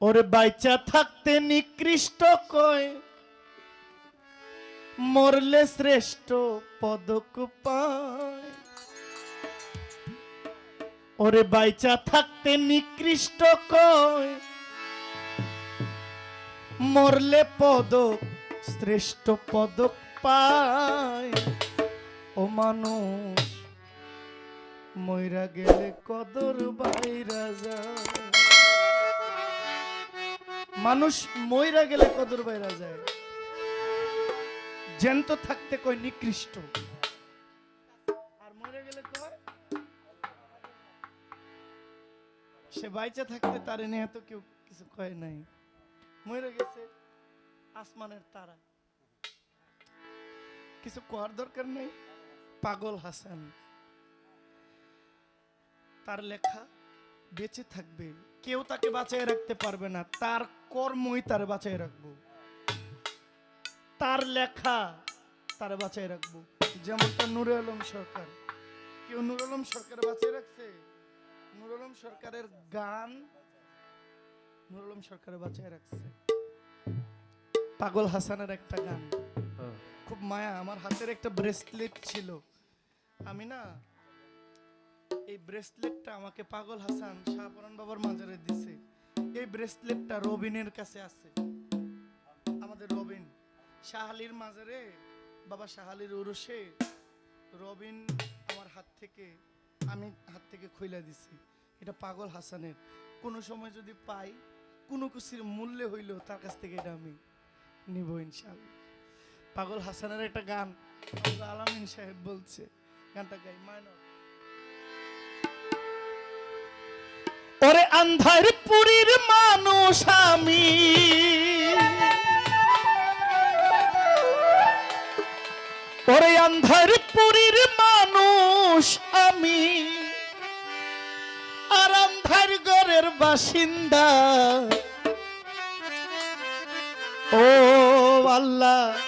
ওরে বাইচা থাকতে নিকৃষ্ট কয়। মরলে শ্রেষ্ঠ পদক পায়। ওরে বাইচা থাকতে নিকৃষ্ট কয়। মরলে পদক, শ্রেষ্ঠ পদক পায়। ও মানুষ ময়রা গেলে কদর বাইরা যায়। মানুষ ময়রা গেলে কদর বাইরা যায়। জ্যান্ত থাকতে কয় নিকৃষ্ট। আর মরে গেলে কয়? সে বাইচা থাকতে তার নিয়ে এত কেউ কিছু কয় নাই। মরে গেছে আসমানের তারা। কিছু কোয়ার দরকার নেই? পাগল হাসান। তার লেখা বেঁচে থাকবে। কেউ তাকে বাঁচায় রাখতে পারবে না। তার কর্মই তার বাঁচায় রাখব। তার লেখা তার বাঁচায় রাখব। যেমনটা নুরে আলম সরকার। কেউ নুর আলম সরকার বাঁচিয়ে রাখছে? নুর আলম সরকারের গান নুর আলম সরকার বাঁচিয়ে রাখছে। পাগল হাসানের একটা গান। খুব মায়া। আমার হাতের একটা ব্রেসলেট ছিল। আমি না এই ব্রেসলেটটা আমাকে পাগল হাসান শাহপুরান বাবার মাজারে দিছে। এই ব্রেসলেটটা রবিনের কাছে আছে। আমাদের রবিন। শাহালির মাজারে, বাবা শাহালির উরুষে রবিন আমার হাত থেকে, আমি হাত থেকে খুইলা দিছি। এটা পাগল হাসানের। কোনো সময় যদি পাই, কোনো কিছুর মূল্যে হইলেও তার কাছ থেকে এটা আমি নিব ইনশাল্লাহ পাগল হাসানের একটা গান আলামিন সাহেব বলছে। গানটা গাই মায়না ওরে আন্ধার পুরীর মানুষ আমি। ওরে আন্ধার পুরীর মানুষ আমি। আর আন্ধার ঘরের বাসিন্দা। ও আল্লাহ।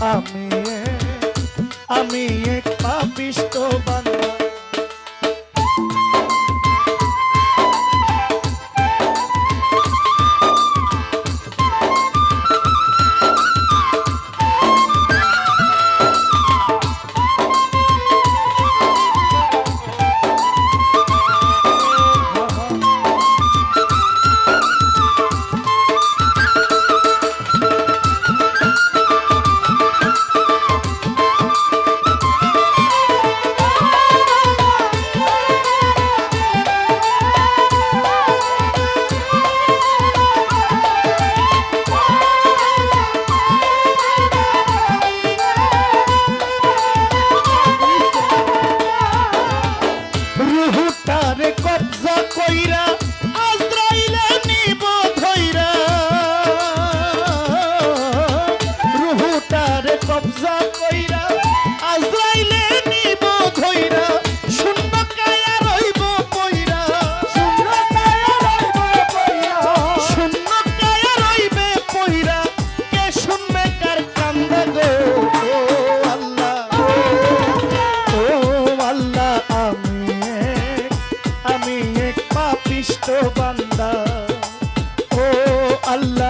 আমি I love.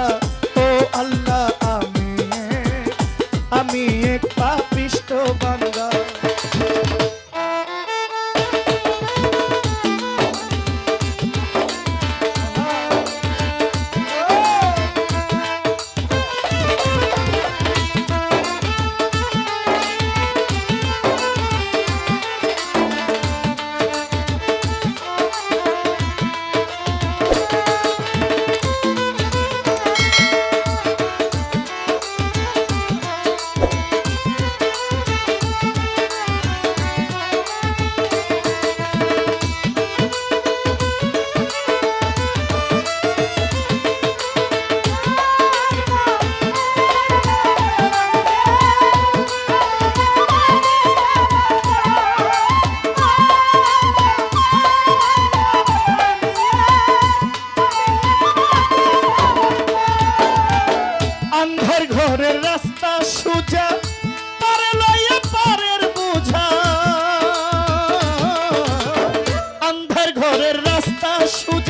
shoot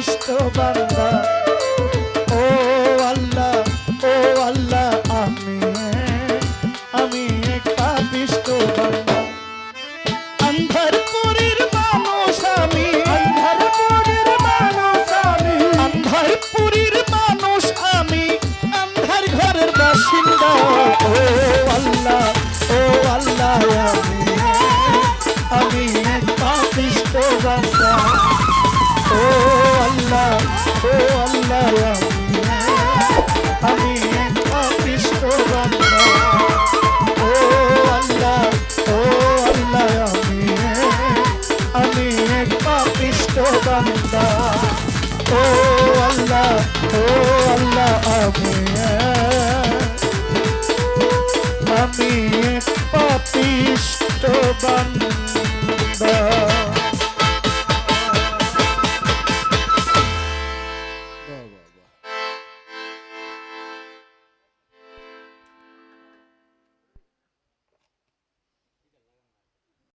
পাপিষ্ট বান্দা